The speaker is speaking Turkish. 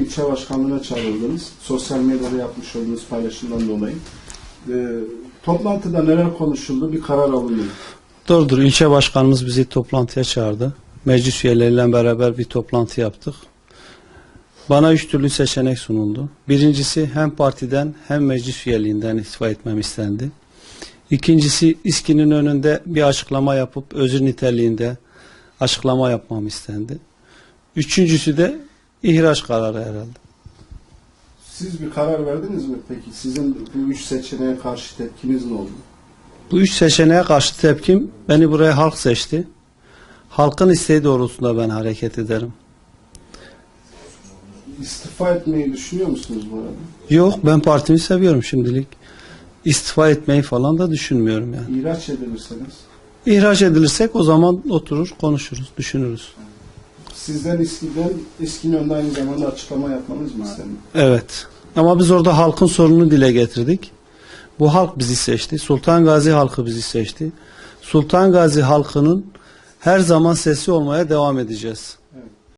İlçe başkanlığına çağrıldınız. Sosyal medyada yapmış olduğunuz paylaşımdan dolayı. Ee, toplantıda neler konuşuldu? Bir karar alındı. Doğrudur. İlçe başkanımız bizi toplantıya çağırdı. Meclis üyeleriyle beraber bir toplantı yaptık. Bana üç türlü seçenek sunuldu. Birincisi hem partiden hem meclis üyeliğinden istifa etmem istendi. İkincisi İSKİ'nin önünde bir açıklama yapıp özür niteliğinde açıklama yapmam istendi. Üçüncüsü de ihraç kararı herhalde. Siz bir karar verdiniz mi peki? Sizin bu üç seçeneğe karşı tepkiniz ne oldu? Bu üç seçeneğe karşı tepkim beni buraya halk seçti. Halkın isteği doğrultusunda ben hareket ederim. İstifa etmeyi düşünüyor musunuz bu arada? Yok ben partimi seviyorum şimdilik. İstifa etmeyi falan da düşünmüyorum yani. İhraç edilirseniz İhraç edilirsek o zaman oturur konuşuruz, düşünürüz. Sizden İSKİ'den İSKİ'nin önünde aynı zamanda açıklama yapmanız mı istendi? Evet. Ama biz orada halkın sorununu dile getirdik. Bu halk bizi seçti. Sultan Gazi halkı bizi seçti. Sultan Gazi halkının her zaman sesi olmaya devam edeceğiz.